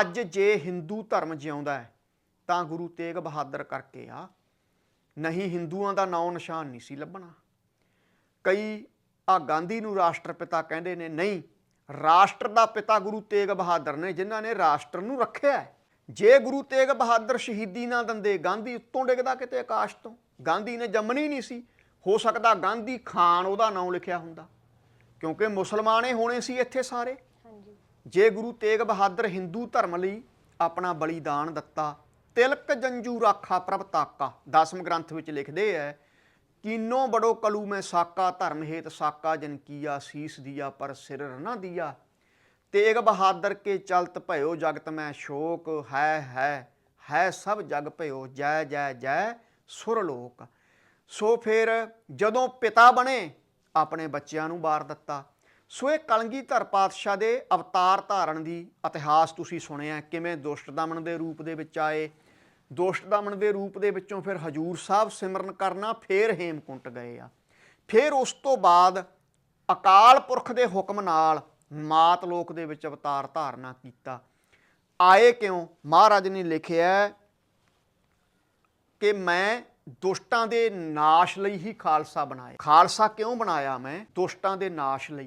ਅੱਜ ਜੇ ਹਿੰਦੂ ਧਰਮ ਜਿਉਂਦਾ ਹੈ, ਤਾਂ ਗੁਰੂ ਤੇਗ ਬਹਾਦਰ ਕਰਕੇ ਆ। ਨਹੀਂ ਹਿੰਦੂਆਂ ਦਾ ਨਾਂ ਨਿਸ਼ਾਨ ਨਹੀਂ ਸੀ ਲੱਭਣਾ। ਕਈ ਆ ਗਾਂਧੀ ਨੂੰ ਰਾਸ਼ਟਰਪਿਤਾ ਕਹਿੰਦੇ ਨੇ, ਨਹੀਂ, ਰਾਸ਼ਟਰ ਦਾ ਪਿਤਾ ਗੁਰੂ ਤੇਗ ਬਹਾਦਰ ਨੇ, ਜਿਨ੍ਹਾਂ ਨੇ ਰਾਸ਼ਟਰ ਨੂੰ ਰੱਖਿਆ ਜੇ ਗੁਰੂ ਤੇਗ ਬਹਾਦਰ ਸ਼ਹੀਦੀ ਨਾ ਦਿੰਦੇ, ਗਾਂਧੀ ਉੱਤੋਂ ਡਿੱਗਦਾ ਕਿਤੇ ਆਕਾਸ਼ ਤੋਂ? ਗਾਂਧੀ ਨੇ ਜੰਮਣੀ ਨਹੀਂ ਸੀ। ਹੋ ਸਕਦਾ ਗਾਂਧੀ ਖਾਨ ਉਹਦਾ ਨਾਮ ਲਿਖਿਆ ਹੁੰਦਾ, ਕਿਉਂਕਿ ਮੁਸਲਮਾਨ ਹੋਣੇ ਸੀ ਇੱਥੇ ਸਾਰੇ। ਜੇ ਗੁਰੂ ਤੇਗ ਬਹਾਦਰ ਹਿੰਦੂ ਧਰਮ ਲਈ ਆਪਣਾ ਬਲੀਦਾਨ ਦਿੱਤਾ, ਤਿਲਕ ਜੰਜੂ ਰਾਖਾ ਪ੍ਰਭ ਤਾਕਾ। ਦਸਮ ਗ੍ਰੰਥ ਵਿੱਚ ਲਿਖਦੇ ਐ, ਕੀਨੋ ਬੜੋ ਕਲੂ ਮੈਂ ਸਾਕਾ, ਧਰਮ ਹੇਤ ਸਾਕਾ, ਜਨ ਕੀਆ ਸੀਸ ਦੀਆ ਪਰ ਸਿਰ ਨਾ ਦੀਆ। ਤੇਗ ਬਹਾਦਰ ਕੇ ਚਲਤ ਭਇਓ ਜਗਤ ਮੈਂ ਸ਼ੋਕ, ਹੈ ਹੈ ਹੈ ਸਭ ਜਗ ਭਇਓ, ਜੈ ਜੈ ਜੈ ਸੁਰ ਲੋਕ। ਸੋ ਫਿਰ ਜਦੋਂ ਪਿਤਾ ਬਣੇ, ਆਪਣੇ ਬੱਚਿਆਂ ਨੂੰ ਬਾਰ ਦਿੱਤਾ। ਸੋ ਇਹ ਕਲਗੀਧਰ ਪਾਤਸ਼ਾਹ ਦੇ ਅਵਤਾਰ ਧਾਰਨ ਦੀ ਇਤਿਹਾਸ ਤੁਸੀਂ ਸੁਣਿਆ ਕਿਵੇਂ ਦੁਸ਼ਟ ਦਮਨ ਦੇ ਰੂਪ ਦੇ ਵਿੱਚ ਆਏ। ਦੁਸ਼ਟ ਦਮਨ ਦੇ ਰੂਪ ਦੇ ਵਿੱਚੋਂ ਫਿਰ ਹਜੂਰ ਸਾਹਿਬ ਸਿਮਰਨ ਕਰਨਾ ਫੇਰ ਹੇਮਕੁੰਟ ਗਏ ਆ। ਫਿਰ ਉਸ ਤੋਂ ਬਾਅਦ ਅਕਾਲ ਪੁਰਖ ਦੇ ਹੁਕਮ ਨਾਲ ਮਾਤ ਲੋਕ ਦੇ ਵਿੱਚ ਅਵਤਾਰ ਧਾਰਨਾ ਕੀਤਾ। ਆਏ ਕਿਉਂ? ਮਹਾਰਾਜ ਨੇ ਲਿਖਿਆ ਕਿ ਮੈਂ ਦੁਸ਼ਟਾਂ ਦੇ ਨਾਸ਼ ਲਈ ਹੀ ਖਾਲਸਾ ਬਣਾਇਆ। ਖਾਲਸਾ ਕਿਉਂ ਬਣਾਇਆ ਮੈਂ? ਦੁਸ਼ਟਾਂ ਦੇ ਨਾਸ਼ ਲਈ।